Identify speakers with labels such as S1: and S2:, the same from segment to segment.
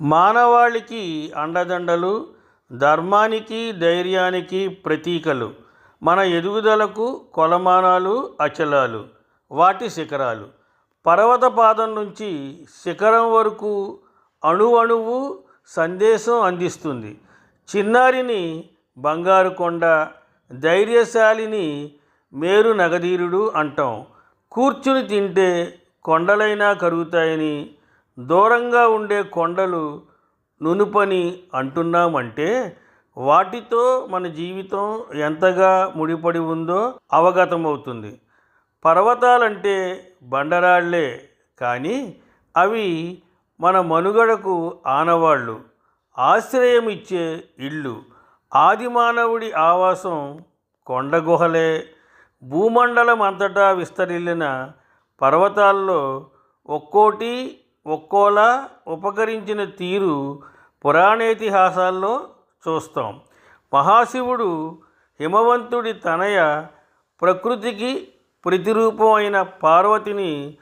S1: మానవాళికి అండదండలు ధర్మానికి ధైర్యానికి ప్రతీకలు మన ఎదుగుదలకు కొలమానాలు అచలాలు వాటి శిఖరాలు. పర్వత పాదం నుంచి శిఖరం వరకు అణువణువు సందేశం అందిస్తుంది. చిన్నారిని బంగారు కొండ ధైర్యశాలిని మేరు నగధీరుడు అంటాం. కూర్చుని తింటే కొండలైనా కరుగుతాయని దూరంగా ఉండే కొండలు నునుపని అంటున్నామంటే వాటితో మన జీవితం ఎంతగా ముడిపడి ఉందో అవగతమవుతుంది. పర్వతాలంటే బండరాళ్ళే కానీ అవి మన మనుగడకు ఆనవాళ్ళు ఆశ్రయం ఇచ్చే ఇళ్ళు ఆదిమానవుడి ఆవాసం కొండ గుహలే. భూమండలం అంతటా విస్తరిల్లిన పర్వతాల్లో ఒక్కోటి ఒక్కోలా ఉపకరించిన తీరు పురాణేతిహాసాల్లో చూస్తాం. మహాశివుడు హిమవంతుడి తనయ ప్రకృతికి ప్రతిరూపం అయిన పార్వతిని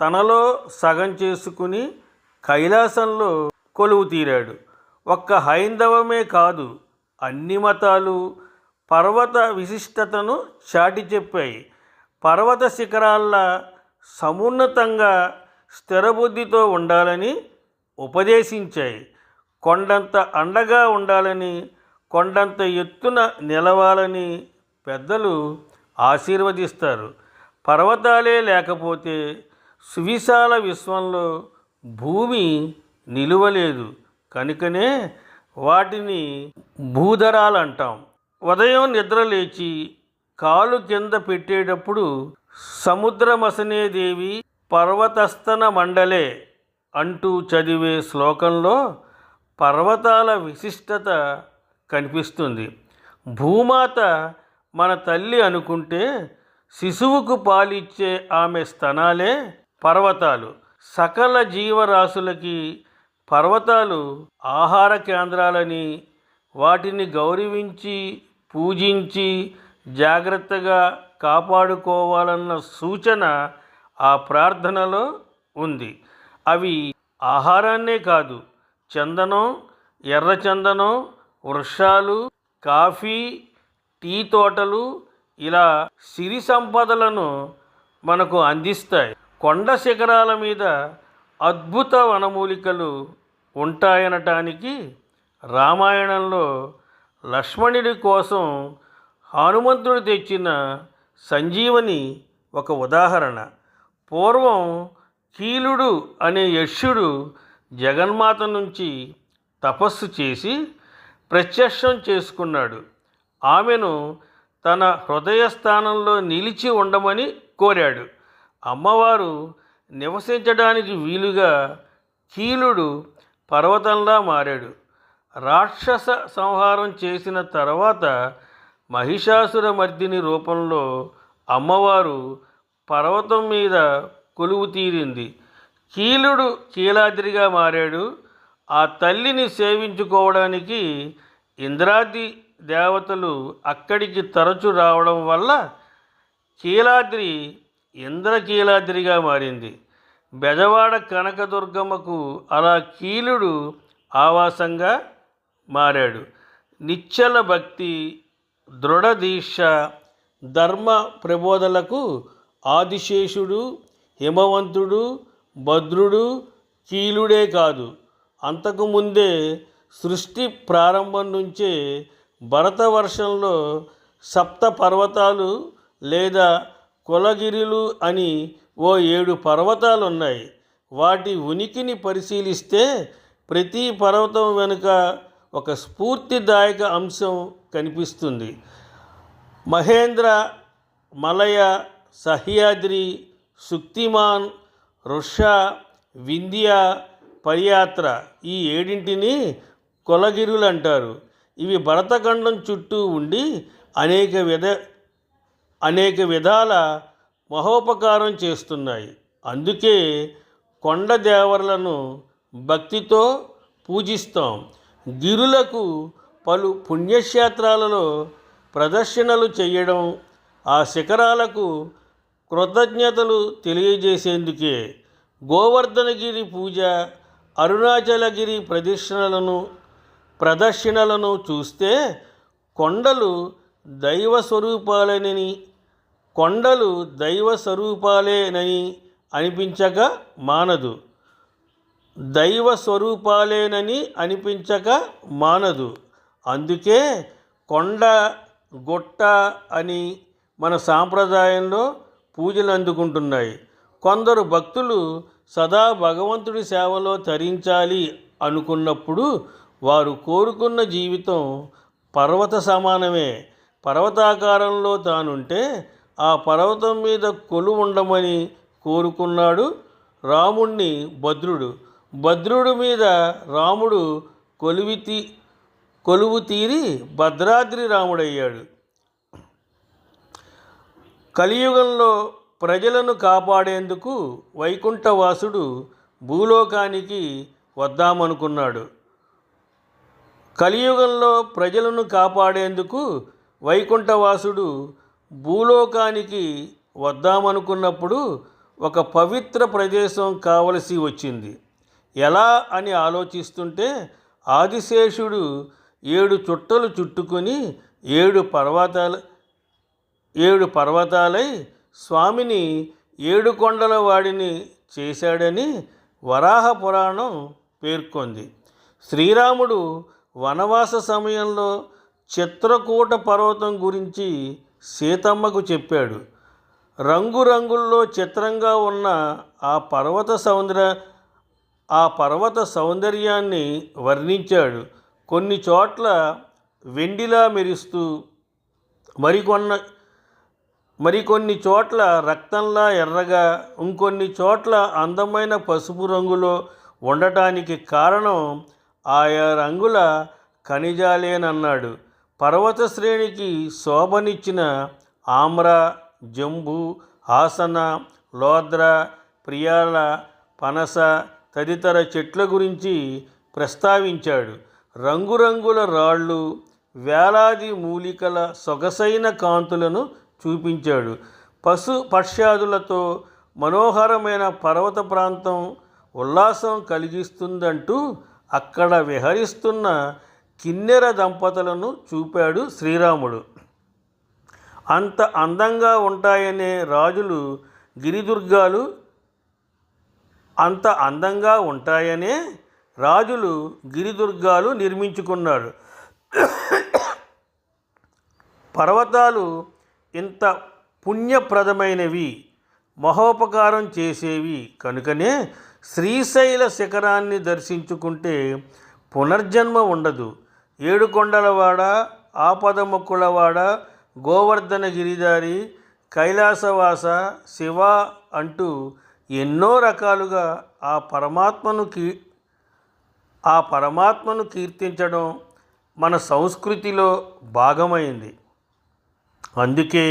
S1: తనలో సగం చేసుకుని కైలాసంలో కొలువు తీరాడు. ఒక్క హైందవమే కాదు అన్ని మతాలు పర్వత విశిష్టతను చాటి చెప్పాయి. పర్వత శిఖరాల్లా సమున్నతంగా స్థిరబుద్ధితో ఉండాలని ఉపదేశించాయి. కొండంత అండగా ఉండాలని కొండంత ఎత్తున నిలవాలని పెద్దలు ఆశీర్వదిస్తారు. పర్వతాలే లేకపోతే సువిశాల విశ్వంలో భూమి నిలువలేదు. కనుకనే వాటిని భూధరాలు అంటాం ఉదయం నిద్ర లేచి కాలు కింద పెట్టేటప్పుడు సముద్రమసనే దేవి పర్వతస్థన మండలే అంటూ చదివే శ్లోకంలో పర్వతాల విశిష్టత కనిపిస్తుంది. భూమాత మన తల్లి అనుకుంటే శిశువుకు పాలిచ్చే ఆమె స్తనాలే పర్వతాలు. సకల జీవరాశులకి పర్వతాలు ఆహార కేంద్రాలని వాటిని గౌరవించి పూజించి జాగ్రత్తగా కాపాడుకోవాలన్న సూచన ఆ ప్రార్థనలో ఉంది. అవి ఆహారాన్నే కాదు చందనం ఎర్ర చందనం వృక్షాలు కాఫీ టీ తోటలు ఇలా సిరి సంపదలను మనకు అందిస్తాయి. కొండ శిఖరాల మీద అద్భుత వనమూలికలు ఉంటాయనటానికి రామాయణంలో లక్ష్మణుడి కోసం హనుమంతుడు తెచ్చిన సంజీవని ఒక ఉదాహరణ. పూర్వం కీలుడు అనే యక్షుడు జగన్మాత నుంచి తపస్సు చేసి ప్రత్యక్షం చేసుకున్నాడు. ఆమెను తన హృదయ స్థానంలో నిలిచి ఉండమని కోరాడు. అమ్మవారు నివసించడానికి వీలుగా కీలుడు పర్వతంలా మారాడు. రాక్షస సంహారం చేసిన తర్వాత మహిషాసుర మర్దిని రూపంలో అమ్మవారు పర్వతం మీద కొలువు తీరింది. కీలుడు కీలాద్రిగా మారాడు. ఆ తల్లిని సేవించుకోవడానికి ఇంద్రాది దేవతలు అక్కడికి తరచు రావడం వల్ల కీలాద్రి ఇంద్రకీలాద్రిగా మారింది. బెజవాడ కనకదుర్గమ్మకు అలా కీలుడు ఆవాసంగా మారాడు. నిశ్చల భక్తి దృఢ దీక్ష ధర్మ ప్రబోధలకు ఆదిశేషుడు హిమవంతుడు భద్రుడు కీలుడే కాదు. అంతకుముందే సృష్టి ప్రారంభం నుంచే భరతవర్షంలో సప్త పర్వతాలు లేదా కులగిరిలు అని ఓ ఏడు పర్వతాలు ఉన్నాయి వాటి ఉనికిని పరిశీలిస్తే ప్రతి పర్వతం వెనుక ఒక స్ఫూర్తిదాయక అంశం కనిపిస్తుంది. మహేంద్ర మలయ సహ్యాద్రి శుక్తిమాన్ రుష వింధ్య పరియాత్ర ఈ ఏడింటిని కొలగిరులు అంటారు ఇవి భరతఖండం చుట్టూ ఉండి అనేక విధ అనేక విధాల మహోపకారం చేస్తున్నాయి. అందుకే కొండ దేవరలను భక్తితో పూజిస్తాం. గిరులకు పలు పుణ్యక్షేత్రాలలో ప్రదర్శనలు చేయడం ఆ శిఖరాలకు కృతజ్ఞతలు తెలియజేసేందుకే గోవర్ధనగిరి పూజ అరుణాచలగిరి ప్రదర్శనలను ప్రదర్శనలను చూస్తే కొండలు దైవ స్వరూపాలేనని కొండలు దైవ స్వరూపాలేనని అనిపించక మానదు. దైవ స్వరూపాలేనని అనిపించక మానదు. అందుకే కొండ గుట్ట అని మన సాంప్రదాయంలో పూజలు అందుకుంటున్నాయి. కొందరు భక్తులు సదా భగవంతుడి సేవలో తరించాలి అనుకున్నప్పుడు వారు కోరుకున్న జీవితం పర్వత సమానమే. పర్వతాకారంలో తానుంటే ఆ పర్వతం మీద కొలు ఉండమని కోరుకున్నాడు రాముణ్ణి భద్రుడు. భద్రుడి మీద రాముడు కొలువి తీ కొలువు తీరి భద్రాద్రి రాముడయ్యాడు. కలియుగంలో ప్రజలను కాపాడేందుకు వైకుంఠవాసుడు భూలోకానికి వద్దామనుకున్నాడు. కలియుగంలో ప్రజలను కాపాడేందుకు వైకుంఠవాసుడు భూలోకానికి వద్దామనుకున్నప్పుడు ఒక పవిత్ర ప్రదేశం కావలసి వచ్చింది. ఎలా అని ఆలోచిస్తుంటే ఆదిశేషుడు ఏడు చుట్టలు చుట్టుకొని ఏడు పర్వతాలు ఏడు పర్వతాలై స్వామిని ఏడు కొండల వాడిని చేశాడని వరాహ పురాణం పేర్కొంది. శ్రీరాముడు వనవాస సమయంలో చిత్రకూట పర్వతం గురించి సీతమ్మకు చెప్పాడు. రంగురంగుల్లో చిత్రంగా ఉన్న ఆ పర్వత సౌందర్య ఆ పర్వత సౌందర్యాన్ని వర్ణించాడు. కొన్ని చోట్ల వెండిలా మెరుస్తూ మరికొన్న మరికొన్ని చోట్ల రక్తంలా ఎర్రగా ఇంకొన్ని చోట్ల అందమైన పసుపు రంగులో ఉండటానికి కారణం ఆయా రంగుల ఖనిజాలేనన్నాడు. పర్వత శ్రేణికి శోభనిచ్చిన ఆమ్ర జంబు ఆసన లోద్ర ప్రియాల పనస తదితర చెట్ల గురించి ప్రస్తావించాడు. రంగురంగుల రాళ్ళు వేలాది మూలికల సొగసైన కాంతులను చూపించాడు. పశు పక్ష్యాదులతో మనోహరమైన పర్వత ప్రాంతం ఉల్లాసం కలిగిస్తుందంటూ అక్కడ విహరిస్తున్న కిన్నెర దంపతులను చూపాడు శ్రీరాముడు. అంత అందంగా ఉంటాయనే రాజులు గిరిదుర్గాలు అంత అందంగా ఉంటాయనే రాజులు గిరిదుర్గాలు నిర్మించుకున్నాడు పర్వతాలు ఇంత పుణ్యప్రదమైనవి మహోపకారం చేసేవి కనుకనే శ్రీశైల శిఖరాన్ని దర్శించుకుంటే పునర్జన్మ ఉండదు. ఏడుకొండలవాడ ఆపదముక్కులవాడ గోవర్ధన గిరిదారి కైలాసవాస శివ అంటూ ఎన్నో రకాలుగా ఆ పరమాత్మను కీ ఆ పరమాత్మను కీర్తించడం మన సంస్కృతిలో భాగమైంది. అందుకే